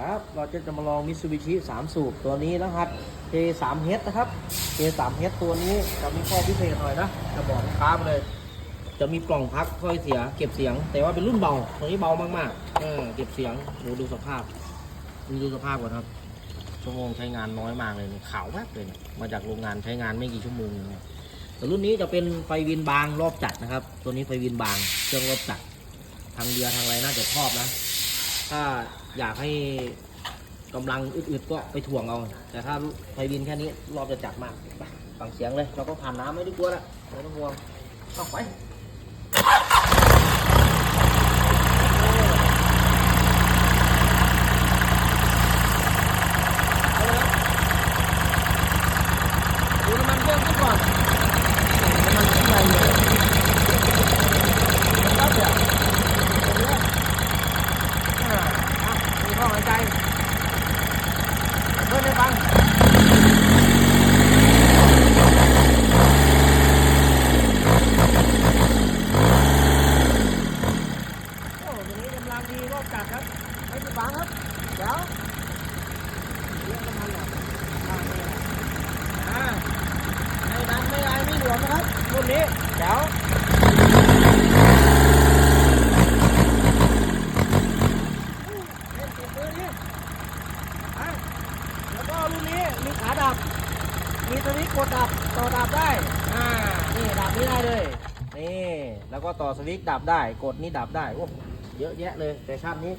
ครับเราจะจะมาลองมิ t ูบิชิ3สูบตัวนี้รหัส K3H นะครับ K3H ตัวนี้จะมีข้อพิเศษหน่อยนะ จะบอกค้าเลย จะมีกล่องพักถ้อยเสีย เก็บเสียง แต่ว่าเป็นรุ่นเบา ตัวนี้เบามากๆเออเก็บเสียงดูดูสภาพดูสภาพก่อนครับ ชั่วโมงใช้งานน้อยมากเลยขาวมากเลยมาจากโรงงานใช้งานไม่กี่ชั่วโมงเองเนี่ยแต่รุ่นนี้จะเป็นไฟวินบางรอบจัดนะครับ ตัวนี้ไฟวินบางเครื่องรอบจัดทางเดียทางอะไรน่าจะชอบนะ ถ้าอยากให้กำลังอึดๆก็ไปถ่วงเอา แต่ถ้าไฟวินแค่นี้รอบจะจัดมากไปฟังเสียงเลย เราก็ผ่านน้ำไม่ได้กลัวละไม่ต้องห่วงเข้าไปเอาเลยครับดูน้ำมันเครื่องขึ้นก่อนน้ำมันข้างในเลยครับเดี๋ยวเดี๋ยวอ่าอะมี ท่อหายใจเพิ่มให้ฟังโอ้ตัวนี้กำลังดีรอบจัดครับให้ดูฟังครับ เดี๋ยวเรื่องน้ำมันหน่อยอ่านี่นไม่ดันไม่ไรไม่หลวมนะครับรุ่นนี้เดี๋ยวเล่นติดมือดิอะ แล้วก็รุ่นนี้มีขาดับ มีตัวนี้กดดับต่อดับได้อ่านี่ดับนี้ได้เลยนี่แล้วก็ต่อสวิตช์ดับได้ กดนี้ดับได้โอ้เยอะแยะเลยแฟชั่นนี้